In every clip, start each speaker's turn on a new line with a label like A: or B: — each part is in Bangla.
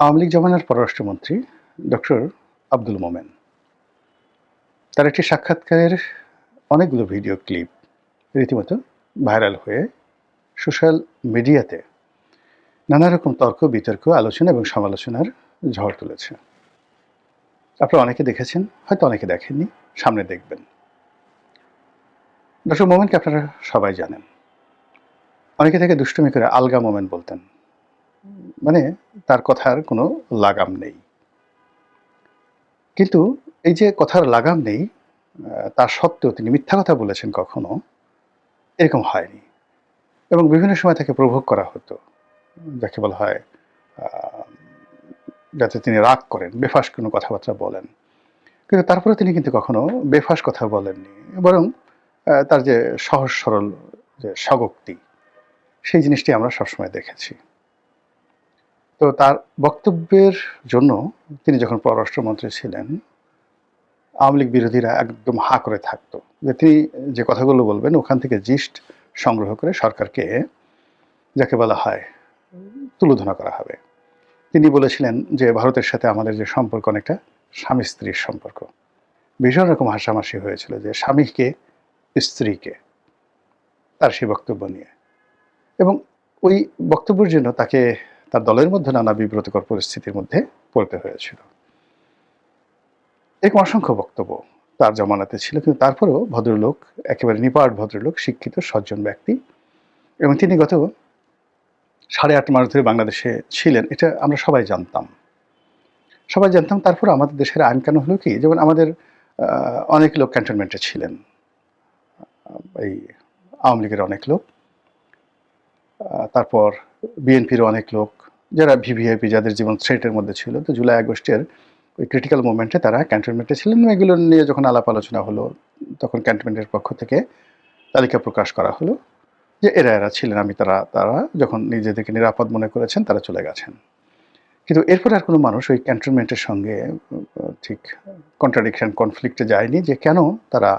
A: আওয়ামী লীগ জমানার পররাষ্ট্রমন্ত্রী ডক্টর আব্দুল মোমেন। তার একটি সাক্ষাৎকারের অনেকগুলো ভিডিও ক্লিপ রীতিমতো ভাইরাল হয়ে সোশ্যাল মিডিয়াতে নানা রকম তর্ক, বিতর্ক, আলোচনা এবং সমালোচনার ঝড় তুলেছে। আপনারা অনেকে দেখেছেন, হয়তো অনেকে দেখেননি, সামনে দেখবেন। ডক্টর মোমেনকে আপনারা সবাই জানেন। অনেকে থেকে দুষ্টুমি করে আলগা মোমেন বলতেন। মানে তার কথার কোনো লাগাম নেই। কিন্তু এই যে কথার লাগাম নেই তার সত্ত্বেও তিনি মিথ্যা কথা বলেছেন কখনো, এরকম হয়নি। এবং বিভিন্ন সময় তাকে প্রভোগ করা হতো, যাকে বলা হয় যাতে তিনি রাগ করেন, বেফাস কোনো কথাবার্তা বলেন। কিন্তু তারপরে তিনি কিন্তু কখনো বেফাস কথা বলেননি। বরং তার যে সহজ সরল যে স্বগোক্তি, সেই জিনিসটি আমরা সবসময় দেখেছি। তো তার বক্তব্যের জন্য তিনি যখন পররাষ্ট্রমন্ত্রী ছিলেন, আওয়ামী লীগ বিরোধীরা একদম হা করে থাকতো যে তিনি যে কথাগুলো বলবেন ওখান থেকে জিস্ট সংগ্রহ করে সরকারকে যাকে বলা হয় তুলোধনা করা হবে। তিনি বলেছিলেন যে ভারতের সাথে আমাদের যে সম্পর্ক অনেকটা স্বামী স্ত্রীর সম্পর্ক। ভীষণ রকম হাসামাসি হয়েছিল যে স্বামীকে, স্ত্রীকে তার সেই বক্তব্য নিয়ে। এবং ওই বক্তব্যের জন্য তাকে তার দলের মধ্যে নানা বিব্রতকর পরিস্থিতির মধ্যে পড়তে হয়েছিল। এরকম অসংখ্য বক্তব্য তার জমানাতে ছিল, কিন্তু তারপরেও ভদ্রলোক, একেবারে নিপাট ভদ্রলোক, শিক্ষিত, সজ্জন ব্যক্তি এবং তিনি গত সাড়ে আট মাস ধরে বাংলাদেশে ছিলেন, এটা আমরা সবাই জানতাম। সবাই জানতাম, তারপর আমাদের দেশের আইন কানুন হলো কি? যেমন আমাদের অনেক লোক ক্যান্টনমেন্টে ছিলেন। এই আওয়ামী লীগের অনেক লোক। তারপর বিএনপির অনেক লোক, যারা ভিভিআইপি যাদের জীবন থ্রেটের মধ্যে ছিল, তো জুলাই আগস্টের ওই ক্রিটিক্যাল মোমেন্টে তারা ক্যান্টনমেন্টে ছিলেন এগুলো নিয়ে যখন আলাপ আলোচনা হলো, তখন ক্যান্টনমেন্টের পক্ষ থেকে তালিকা প্রকাশ করা হলো যে এরা এরা ছিলেন, আমি তারা তারা যখন নিজেদেরকে নিরাপদ মনে করেছেন, তারা চলে গেছেন। কিন্তু এরপর আর কোনো মানুষ ওই ক্যান্টনমেন্টের সঙ্গে ঠিক কন্ট্রাডিকশন কনফ্লিক্টে যায়নি যে কেন তারা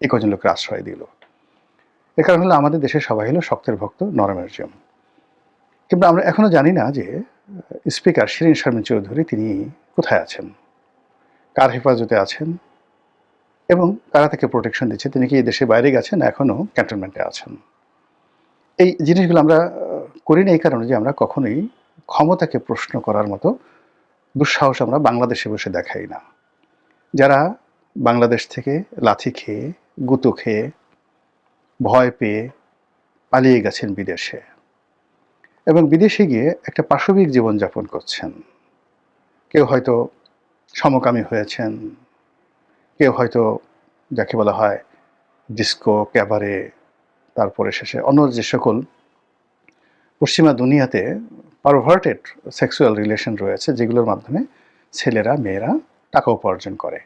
A: এই কজন লোকের আশ্রয় দিল। এর কারণ হলো আমাদের দেশের সবাই হলো শক্তের ভক্ত নরমের জম কিন্তু আমরা এখনও জানি না যে স্পিকার শিরিন শারমিন চৌধুরী তিনি কোথায় আছেন? কার হেফাজতে আছেন? এবং কারা তাকে প্রোটেকশন দিচ্ছে? তিনি কি দেশের বাইরে গেছেন? এখনও ক্যান্টনমেন্টে আছেন। এই জিনিসগুলো আমরা করি না এই কারণে যে আমরা কখনোই ক্ষমতাকে প্রশ্ন করার মতো দুঃসাহস আমরা বাংলাদেশে বসে দেখাই না। যারা বাংলাদেশ থেকে লাথি খেয়ে, গুঁতো খেয়ে, ভয় পেয়ে পালিয়ে গেছেন বিদেশে এবং বিদেশে গিয়ে একটা পাশবিক জীবনযাপন করছেন। কেউ হয়তো সমকামী হয়েছেন। কেউ হয়তো যাকে বলা হয় ডিস্কো, ক্যাবারে, তারপরে শেষে অন্য যে সকল পশ্চিমা দুনিয়াতে পারভার্টেড সেক্সুয়াল রিলেশন রয়েছে, যেগুলোর মাধ্যমে ছেলেরা, মেয়েরা টাকা উপার্জন করে।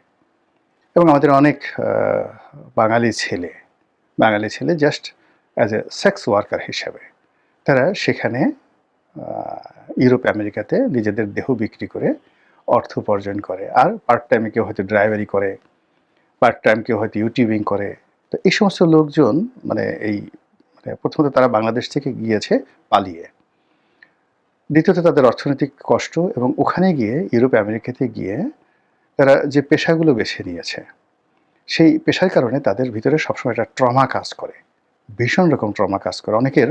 A: এবং আমাদের অনেক বাঙালি ছেলে বাঙালি ছেলে just as a sex worker হিসেবে। তারা সেখানে ইউরোপ, আমেরিকাতে নিজেদের দেহ বিক্রি করে অর্থ উপার্জন করে। আর পার্ট টাইমে কেউ হয়তো ড্রাইভারি করে পার্ট টাইম কেউ হয়তো ইউটিউবিং করে। তো এই সমস্ত লোকজন মানে এই মানে প্রথমত তারা বাংলাদেশ থেকে গিয়েছে পালিয়ে। দ্বিতীয়ত তাদের অর্থনৈতিক কষ্ট এবং ওখানে গিয়ে ইউরোপ, আমেরিকাতে গিয়ে তারা যে পেশাগুলো বেছে নিয়েছে, সেই পেশার কারণে তাদের ভিতরে সবসময় একটা ট্রমা কাজ করে। ভীষণ রকম ট্রমা কাজ করে। অনেকের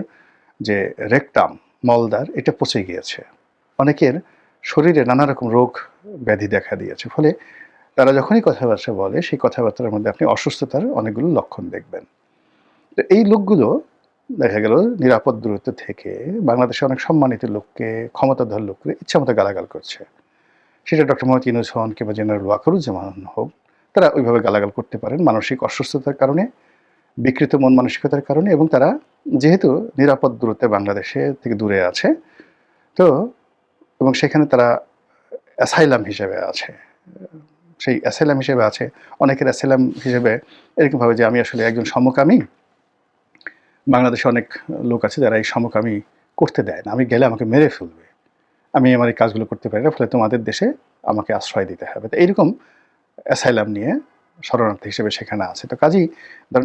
A: যে রেকটাম মলদার এটা পচে গিয়েছে। অনেকের শরীরে নানা রকম রোগ ব্যাধি দেখা দিয়েছে। ফলে তারা যখনই কথাবার্তা বলে, সেই কথাবার্তার মধ্যে আপনি অসুস্থতার অনেকগুলো লক্ষণ দেখবেন। এই লোকগুলো দেখা গেল নিরাপদ দূরত্ব থেকে বাংলাদেশে অনেক সম্মানিত লোককে, ক্ষমতাধর লোককে ইচ্ছামতো গালাগাল করছে। সেটা ডক্টর মোহাম্মদ ইউনুস হন কিংবা জেনারেল ওয়াকারুজ্জামান হোক, তারা ওইভাবে গালাগাল করতে পারেন মানসিক অসুস্থতার কারণে, বিকৃত মন মানসিকতার কারণে এবং তারা যেহেতু নিরাপদ দূরত্বে বাংলাদেশে থেকে দূরে আছে, তো এবং সেখানে তারা অ্যাসাইলাম হিসেবে আছে। সেই অ্যাসাইলাম হিসেবে আছে, অনেকের অ্যাসাইলাম হিসেবে এরকমভাবে যে আমি আসলে একজন সমকামী, বাংলাদেশে অনেক লোক আছে যারা এই সমকামী করতে দেয় না। আমি গেলে আমাকে মেরে ফেলবে। আমি আমার এই কাজগুলো করতে পারি না, ফলে তোমাদের দেশে আমাকে আশ্রয় দিতে হবে। তো এইরকম অ্যাসাইলাম নিয়ে শরণার্থী হিসেবে সেখানে আছে। তো কাজেই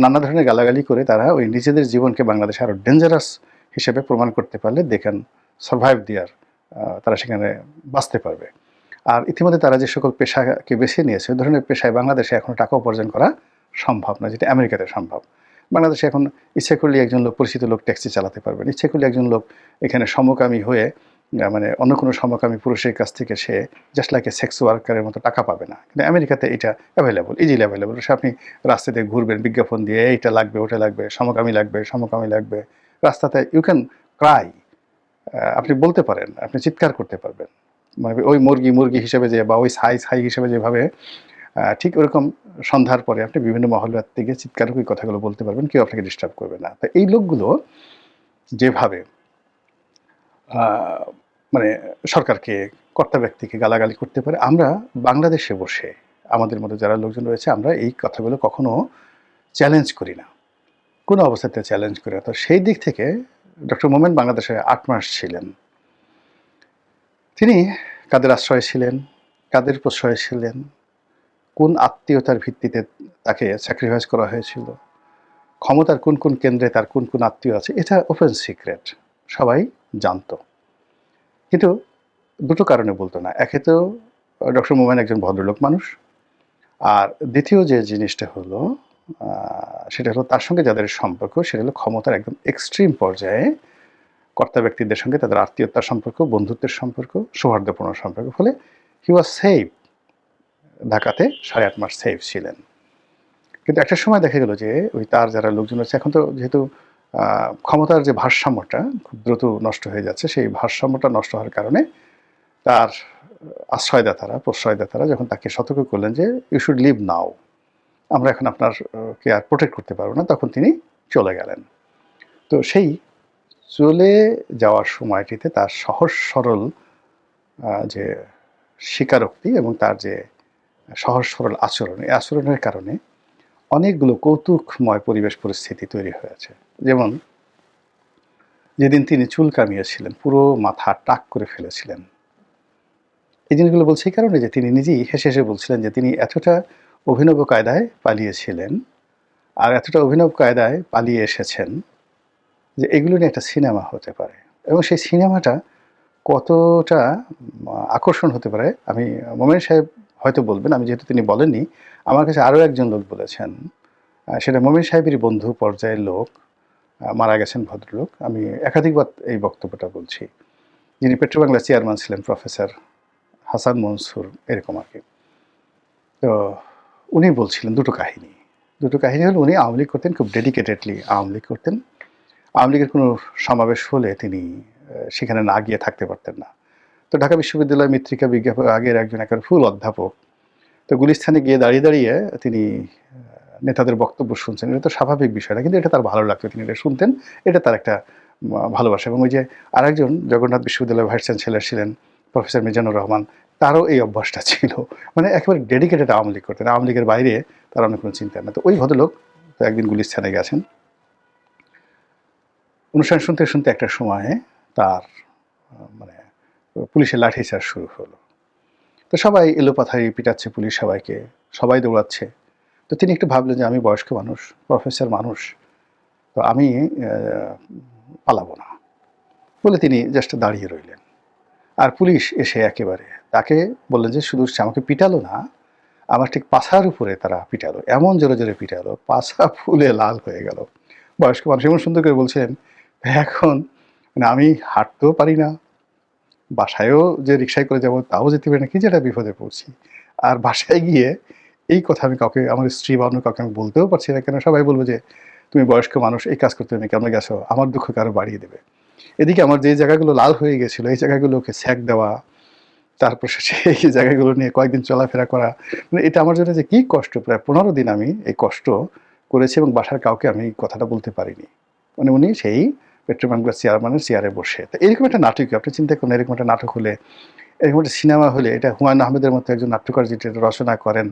A: নানা ধরনের গালাগালি করে তারা ওই নিজেদের জীবনকে বাংলাদেশে আরও ডেঞ্জারাস হিসেবে প্রমাণ করতে পারলে দে ক্যান সার্ভাইভ দিয়ার তারা সেখানে বাঁচতে পারবে। আর ইতিমধ্যে তারা যে সকল পেশাকে বেছে নিয়েছে, ওই ধরনের পেশায় বাংলাদেশে এখনও টাকা উপার্জন করা সম্ভব না, যেটা আমেরিকাতে সম্ভব। বাংলাদেশে এখন ইচ্ছে করলে একজন লোক পরিচিত লোক ট্যাক্সি চালাতে পারবেন। ইচ্ছে করলে একজন লোক এখানে সমকামী হয়ে মানে অন্য কোনো সমকামী পুরুষের কাছ থেকে সে জাস্ট লাইক এ সেক্স ওয়ার্কারের মতো টাকা পাবে না। কিন্তু আমেরিকাতে এটা অ্যাভেলেবল ইজিলি অ্যাভেলেবল সে আপনি রাস্তাতে ঘুরবেন, বিজ্ঞাপন দিয়ে এইটা লাগবে, ওটা লাগবে, সমকামী লাগবে সমকামী লাগবে। রাস্তাতে ইউ ক্যান ক্রাই আপনি বলতে পারেন, আপনি চিৎকার করতে পারবেন। মানে ওই মুরগি মুরগি হিসেবে যে বা ওই সাই সাই হিসেবে যেভাবে ঠিক ওরকম সন্ধ্যার পরে আপনি বিভিন্ন মহল্লার থেকে চিৎকার করে কথাগুলো বলতে পারবেন, কেউ আপনাকে ডিস্টার্ব করবে না। তো এই লোকগুলো যেভাবে মানে সরকারকে, কর্তা ব্যক্তিকে গালাগালি করতে পারে। আমরা বাংলাদেশে বসে আমাদের মধ্যে যারা লোকজন রয়েছে, আমরা এই কথাগুলো কখনো চ্যালেঞ্জ করি না। কোনো অবস্থাতে চ্যালেঞ্জ করি না। তো সেই দিক থেকে ডক্টর মোমেন বাংলাদেশে আট মাস ছিলেন। তিনি কাদের আশ্রয়ে ছিলেন, কাদের প্রশ্রয় ছিলেন, কোন আত্মীয়তার ভিত্তিতে তাকে স্যাক্রিফাইস করা হয়েছিল, ক্ষমতার কোন কোন কেন্দ্রে তার কোন কোন আত্মীয় আছে, এটা ওপেন সিক্রেট সবাই জানতো। কিন্তু দুটো কারণে বলতো না। একে তো ডক্টর মোমেন একজন ভদ্রলোক মানুষ, আর দ্বিতীয় যে জিনিসটা হলো সেটা হলো তার সঙ্গে যাদের সম্পর্ক, সেটা হলো ক্ষমতার একদম এক্সট্রিম পর্যায়ে কর্তা ব্যক্তিদের সঙ্গে তাদের আত্মীয়তার সম্পর্ক, বন্ধুত্বের সম্পর্ক, সৌহার্দ্যপূর্ণ সম্পর্ক। ফলে হি ওয়াজ সেফ ঢাকাতে সাড়ে আট মাস সেফ ছিলেন। কিন্তু একটা সময় দেখা গেল যে, ওই তার যারা লোকজন আছে, এখন তো যেহেতু ক্ষমতার যে ভারসাম্যটা খুব দ্রুত নষ্ট হয়ে যাচ্ছে, সেই ভারসাম্যটা নষ্ট হওয়ার কারণে তার আশ্রয়দাতারা, প্রশ্রয়দাতারা যখন তাকে সতর্ক করলেন যে ইউ শুড লিভ নাও আমরা এখন আপনার কে আর প্রোটেক্ট করতে পারব না, তখন তিনি চলে গেলেন। তো সেই চলে যাওয়ার সময়টিতে তার সহজ সরল যে স্বীকারোক্তি এবং তার যে সহজ সরল আচরণ, এই আচরণের কারণে অনেকগুলো কৌতুকময় পরিবেশ পরিস্থিতি তৈরি হয়েছে। যেমন, যেদিন তিনি চুল কামিয়েছিলেন, পুরো মাথা টাক করে ফেলেছিলেন। এই জিনিসগুলো বলছি এই কারণে যে তিনি নিজেই হেসে হেসে বলছিলেন যে তিনি এতটা অভিনব কায়দায় পালিয়েছিলেন আর এতটা অভিনব কায়দায় পালিয়ে এসেছেন যে এগুলো নিয়ে একটা সিনেমা হতে পারে। এবং সেই সিনেমাটা কতটা আকর্ষণ হতে পারে, আমি মোমেন সাহেব হয়তো বলবেন, আমি যেহেতু তিনি বলেননি, আমার কাছে আরও একজন লোক বলেছেন সেটা মোমেন সাহেবেরই বন্ধু পর্যায়ের লোক মারা গেছেন ভদ্রলোক। আমি একাধিকবার এই বক্তব্যটা বলছি, যিনি পেট্রোবাংলা চেয়ারম্যান ছিলেন, প্রফেসর হাসান মনসুর, এরকম আর কি। তো উনি বলছিলেন দুটো কাহিনী। দুটো কাহিনী হলো, উনি আওয়ামী লীগ করতেন, খুব ডেডিকেটেডলি আওয়ামী লীগ করতেন। আওয়ামী লীগের কোনো সমাবেশ হলে তিনি সেখানে না গিয়ে থাকতে পারতেন না। তো ঢাকা বিশ্ববিদ্যালয় মৃত্তিকা বিজ্ঞাপন আগের একজন একের ফুল অধ্যাপক। তো গুলিস্থানে গিয়ে দাঁড়িয়ে দাঁড়িয়ে তিনি নেতাদের বক্তব্য শুনছেন। এটা তো স্বাভাবিক বিষয় না, কিন্তু এটা তার ভালো লাগতো তিনি এটা শুনতেন। এটা তার একটা ভালোবাসা। এবং ওই যে আরেকজন জগন্নাথ বিশ্ববিদ্যালয়ের ভাইস চ্যান্সেলর ছিলেন, প্রফেসর মিজানুর রহমান, তারও এই অভ্যাসটা ছিল। মানে একেবারে ডেডিকেটেড আওয়ামী লীগ করতেন। আওয়ামী লীগের বাইরে তার অনেক কোনো চিন্তা না তো ওই ভদ্রলোক একদিন গুলিস্থানে গেছেন। অনুষ্ঠান শুনতে শুনতে একটা সময়ে তার মানে পুলিশের লাঠিচার্জ শুরু হলো। তো সবাই এলোপাথারি পিটাচ্ছে পুলিশ সবাইকে, সবাই দৌড়াচ্ছে। তো তিনি একটু ভাবলেন যে আমি বয়স্ক মানুষ, প্রফেসর মানুষ, তো আমি পালাবো না। বলে তিনি জাস্ট দাঁড়িয়ে রইলেন। আর পুলিশ এসে একেবারে তাকে বললেন যে, শুধু আমাকে পিটালো না, আমার ঠিক পাছার উপরে তারা পিটালো, এমন জোরে জোরে পিটালো, পাছা ফুলে লাল হয়ে গেল। বয়স্ক মানুষ এমন সুন্দর করে বলছেন, এখন মানে আমি হাঁটতেও পারি না বাসায়ও যে রিক্সায় করে যাব, তাও যেতে পারি না, কি যেটা বিপদে পড়ছি। আর বাসায় গিয়ে এই কথা আমি কাউকে, আমার স্ত্রী বা অন্য কাউকে আমি বলতেও পারছি না কেন, সবাই বলব যে, তুমি বয়স্ক মানুষ, এই কাজ করতে তুমি কেমন গেছো? আমার দুঃখকে আরও বাড়িয়ে দেবে? এদিকে আমার যে জায়গাগুলো লাল হয়ে গেছিল, এই জায়গাগুলোকে স্যাক দেওয়া, তারপর এই জায়গাগুলো নিয়ে কয়েকদিন চলাফেরা করা মানে এটা আমার জন্য যে কি কষ্ট, প্রায় পনেরো দিন আমি এই কষ্ট করেছি এবং বাসার কাউকে আমি কথাটা বলতে পারিনি। মানে উনি সেই পেট্রোবাংলা চেয়ারম্যানের চেয়ারে বসে। তো এরকম একটা নাটক আপনি চিন্তা করুন, এরকম একটা নাটক হলে, এরকম একটা সিনেমা হলে এটা হুমায়ুন আহমেদের মতো একজন নাট্যকার যেটা রচনা করেন,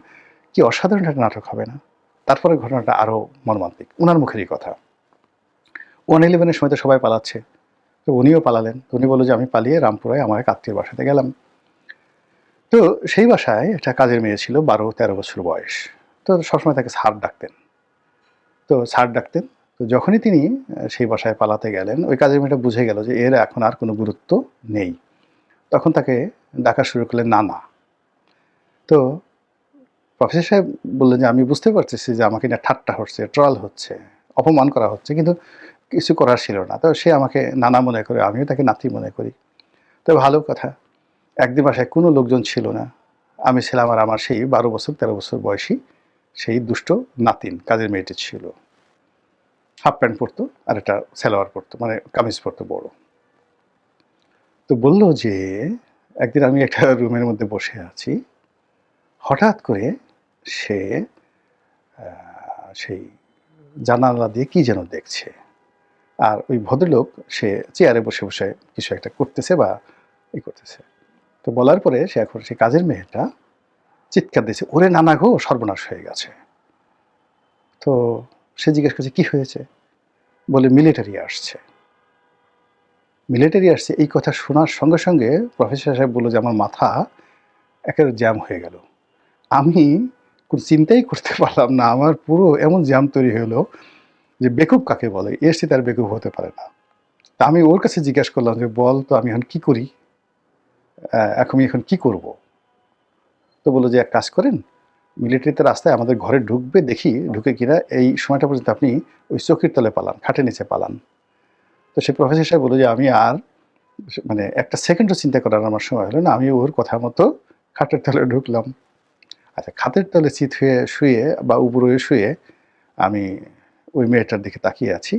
A: কি অসাধারণ একটা নাটক হবে না? তারপরে ঘটনাটা আরও মর্মান্তিক। ওনার মুখেরই কথা। ওয়ান ইলেভেনের সময় তো সবাই পালাচ্ছে। তো উনিও পালালেন। উনি বলল যে, আমি পালিয়ে রামপুরায় আমার এক আত্মীয় বাসাতে গেলাম। তো সেই বাসায় একটা কাজের মেয়ে ছিল, বারো তেরো বছর বয়স। তো সবসময় তাকে সার ডাকতেন। তো সার ডাকতেন তো যখনই তিনি সেই বাসায় পালাতে গেলেন, ওই কাজের মেয়েটা বুঝে গেল যে এর এখন আর কোনো গুরুত্ব নেই। তখন তাকে ডাকা শুরু করলেন, নানা। তো প্রফেসর সাহেব বললেন যে, আমি বুঝতে পারতেছি যে আমাকে না ঠাট্টা হচ্ছে, ট্রল হচ্ছে, অপমান করা হচ্ছে, কিন্তু কিছু করার ছিল না। তো সে আমাকে নানা মনে করে, আমিও তাকে নাতি মনে করি। তো ভালো কথা, একদিন বাসায় কোনো লোকজন ছিল না। আমি ছিলাম আর আমার সেই বারো বছর, তেরো বছর বয়সী সেই দুষ্ট নাতিন, কাজের মেয়েটি ছিল। হাফ প্যান্ট পরতো আর একটা সালোয়ার পরতো মানে কামিজ পরতো বড়। তো বলল যে, একদিন আমি একটা রুমের মধ্যে বসে আছি, হঠাৎ করে সে সেই জানালা দিয়ে কি যেন দেখছে। আর ওই ভদ্রলোক, সে চেয়ারে বসে বসে কিছু একটা করতেছে বা ই করতেছে। তো বলার পরে সে এখন সে কাজের মেয়েটা চিৎকার দিয়েছে, ওরে নানা গো, সর্বনাশ হয়ে গেছে। তো সে জিজ্ঞেস করছে, কি হয়েছে? বলে মিলিটারি আসছে। মিলিটারি আসছে, এই কথা শোনার সঙ্গে সঙ্গে প্রফেসর সাহেব বলল যে, আমার মাথা একেবারে জ্যাম হয়ে গেল। আমি কোনো চিন্তাই করতে পারলাম না। আমার পুরো এমন জ্যাম তৈরি হলো যে, বেকুব কাকে বলে? চেয়ে তার বেকুব হতে পারে না। তা আমি ওর কাছে জিজ্ঞেস করলাম যে, বল তো, আমি এখন কি করি? এখন এখন কি করব? তো বলল যে, এক কাজ করেন মিলিটারিতে রাস্তায় আমাদের ঘরে ঢুকবে দেখি, ঢুকে কিনা এই সময়টা পর্যন্ত আপনি ওই চৌকির তলে পালান, খাটের নিচে পালান। তো সে প্রফেসর সাহেব বলল যে, আমি আর মানে একটা সেকেন্ডও চিন্তা করার আমার সময় হলো না, আমি ওর কথা মতো খাটের তলে ঢুকলাম। আচ্ছা খাটের তলে চিত হয়ে শুয়ে বা উপরে শুয়ে আমি ওই মেয়েটার দিকে তাকিয়ে আছি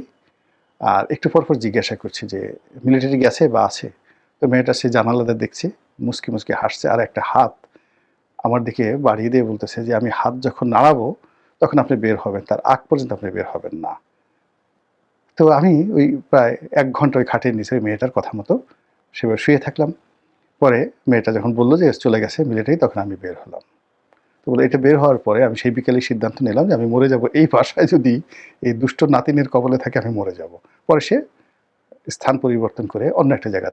A: আর একটু পর পর জিজ্ঞাসা করছি যে, মিলিটারি গেছে বা আছে? তো মেয়েটা সে জানালাতে দেখছে মুসকি মুসকি হাসছে, আর একটা হাত আমার দিকে বাড়িয়ে দিয়ে বলতেছে যে, আমি হাত যখন নাড়াবো, তখন আপনি বের হবেন। তার আগ পর্যন্ত আপনি বের হবেন না। তো আমি ওই প্রায় এক ঘণ্টা ওই খাটের নিচে ওই মেয়েটার কথা মতো সেবার শুয়ে থাকলাম। পরে মেয়েটা যখন বলল যে চলে গেছে মিলিটারি তখন আমি বের হলাম। তো বলে, এটা বের হওয়ার পরে আমি সেই বিকেলে সিদ্ধান্ত নিলাম যে, আমি মরে যাব এই বাসায় যদি এই দুষ্ট নাতিনের কবলে থাকে, আমি মরে যাব। পরে সে স্থান পরিবর্তন করে অন্য একটা জায়গা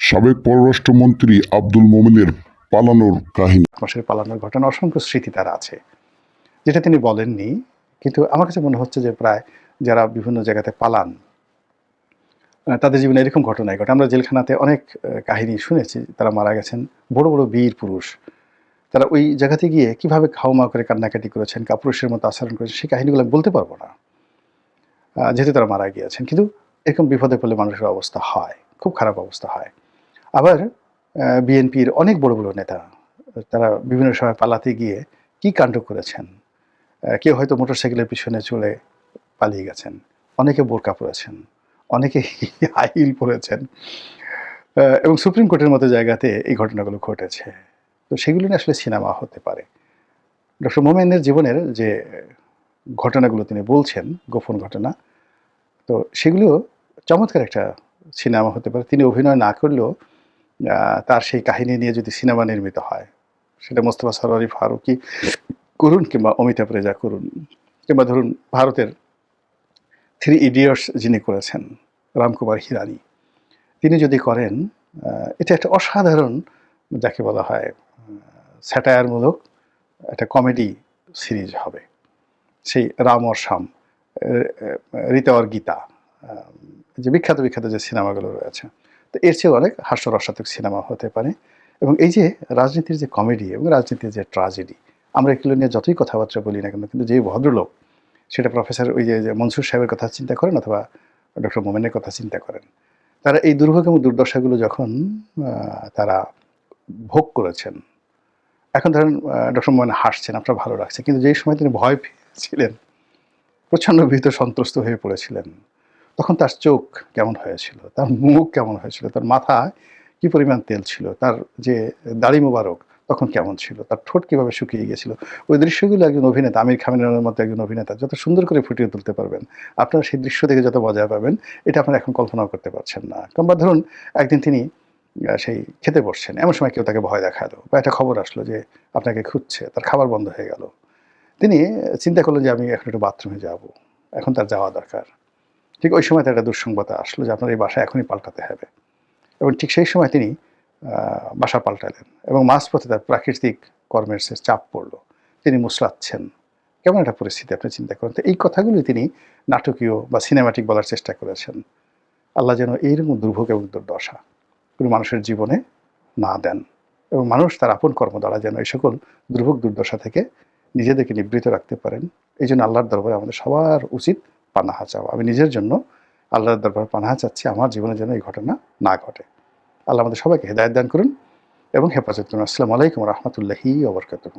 B: সাবেক পররাষ্ট্রমন্ত্রী আব্দুল মোমিনের পালানোর কাহিনী।
A: মাসের পালানোর ঘটনা, অসংখ্য স্মৃতি তার আছে, যেটা তিনি বলেননি। কিন্তু আমার কাছে মনে হচ্ছে যে প্রায় যারা বিভিন্ন জায়গাতে পালান তাদের জীবনে এরকম ঘটনাই ঘটে। আমরা জেলখানাতে অনেক কাহিনী শুনেছি, তারা মারা গেছেন বড় বড় বীর পুরুষ। তারা ওই জায়গাতে গিয়ে কীভাবে খাওয়া করে কান্নাকাটি করেছেন, কাপুরুষের মতো আচরণ করেছেন, সেই কাহিনীগুলো আমি বলতে পারব না। যেহেতু তারা মারা গিয়েছেন, কিন্তু এরকম বিপদে পড়লে মানুষের অবস্থা হয়, খুব খারাপ অবস্থা হয়। আবার বিএনপির অনেক বড় বড় নেতা, তারা বিভিন্ন সময় পালাতে গিয়ে কি কাণ্ড করেছেন? কেউ হয়তো মোটরসাইকেলের পিছনে চলে পালিয়ে গেছেন, অনেকে বোরকা পরেছেন, অনেকে হাই হিল পরেছেন এবং সুপ্রিম কোর্টের মতো জায়গাতে এই ঘটনাগুলো ঘটেছে। তো সেগুলো নিয়ে আসলে সিনেমা হতে পারে। ডক্টর মোমেনের জীবনের যে ঘটনাগুলো তিনি বলছেন, গোপন ঘটনা, তো সেগুলো চমৎকার একটা সিনেমা হতে পারে। তিনি অভিনয় না করলেও তার সেই কাহিনী নিয়ে যদি সিনেমা নির্মিত হয়, সেটা মোস্তফা সরোয়ারি ফারুকি করুন কিংবা অমিতাভ রেজা করুন, কিংবা ধরুন ভারতের থ্রি ইডিয়টস যিনি করেছেন, রামকুমার হিরানি, তিনি যদি করেন এটা একটা অসাধারণ যাকে বলা হয় স্যাটায়ারমূলক একটা কমেডি সিরিজ হবে। সেই রাম আর শ্যাম ঋতা আর গীতা যে বিখ্যাত বিখ্যাত যে সিনেমাগুলো রয়েছে। তো এর চেয়ে অনেক হাস্যরসাত্মক সিনেমা হতে পারে। এবং এই যে রাজনীতির যে কমেডি এবং রাজনীতির যে ট্রাজেডি, আমরা এগুলো নিয়ে যতই কথাবার্তা বলি না কেন, কিন্তু যে ভদ্রলোক, সেটা প্রফেসর ওই যে মনসুর সাহেবের কথা চিন্তা করেন অথবা ডক্টর মোমেনের কথা চিন্তা করেন। তারা এই দুর্ভোগ এবং দুর্দশাগুলো যখন তারা ভোগ করেছেন, এখন ধরেন ডক্টর মোমেন হাসছেন, আপনার ভালো লাগছে, কিন্তু যেই সময় তিনি ভয় পেয়েছিলেন, প্রচণ্ড ভীত সন্ত্রস্ত হয়ে পড়েছিলেন। তখন তার চোখ কেমন হয়েছিল? তার মুখ কেমন হয়েছিল? তার মাথায় কি পরিমাণ তেল ছিল? তার যে দাড়ি মোবারক তখন কেমন ছিল? তার ঠোঁট কীভাবে শুকিয়ে গিয়েছিল? ওই দৃশ্যগুলো একজন অভিনেতা, আমির খানের মতো একজন অভিনেতা যত সুন্দর করে ফুটিয়ে তুলতে পারবেন, আপনারা সেই দৃশ্য দেখে যত মজা পাবেন, এটা আপনারা এখন কল্পনাও করতে পারছেন না। কিংবা ধরুন, একদিন তিনি সেই খেতে বসছেন, এমন সময় কেউ তাকে ভয় দেখাল বা একটা খবর আসলো যে আপনাকে খুঁজছে, তার খাবার বন্ধ হয়ে গেল। তিনি চিন্তা করলেন যে আমি এখন একটু বাথরুমে যাব, এখন তার যাওয়া দরকার। ঠিক ওই সময় তার একটা দুঃসংবাদা আসলো যে আপনার এই বাসা এখনই পাল্টাতে হবে। এবং ঠিক সেই সময় তিনি বাসা পাল্টালেন এবং মাঝপথে তার প্রাকৃতিক কর্মের সে চাপ পড়ল। তিনি মুসলাচ্ছেন। কেমন একটা পরিস্থিতি, আপনি চিন্তা করেন। তো এই কথাগুলি তিনি নাটকীয় বা সিনেমাটিক বলার চেষ্টা করেছেন। আল্লাহ যেন এইরকম দুর্ভোগ এবং দুর্দশা কোনো মানুষের জীবনে না দেন এবং মানুষ তার আপন কর্ম দ্বারা যেন এই সকল দুর্ভোগ দুর্দশা থেকে নিজেদেরকে নিবৃত রাখতে পারেন। এই জন্য আল্লাহর দরবারে আমাদের সবার উচিত পানাহা চাওয়া আমি নিজের জন্য আল্লাহর দরবারে পানাহা চাচ্ছি, আমার জীবনে যেন এই ঘটনা না ঘটে। আল্লাহ আমাদের সবাইকে হেদায়ত দান করুন এবং হেফাজত করুন। আসসালামু আলাইকুম রহমতুল্লাহি ওবরকাতুহ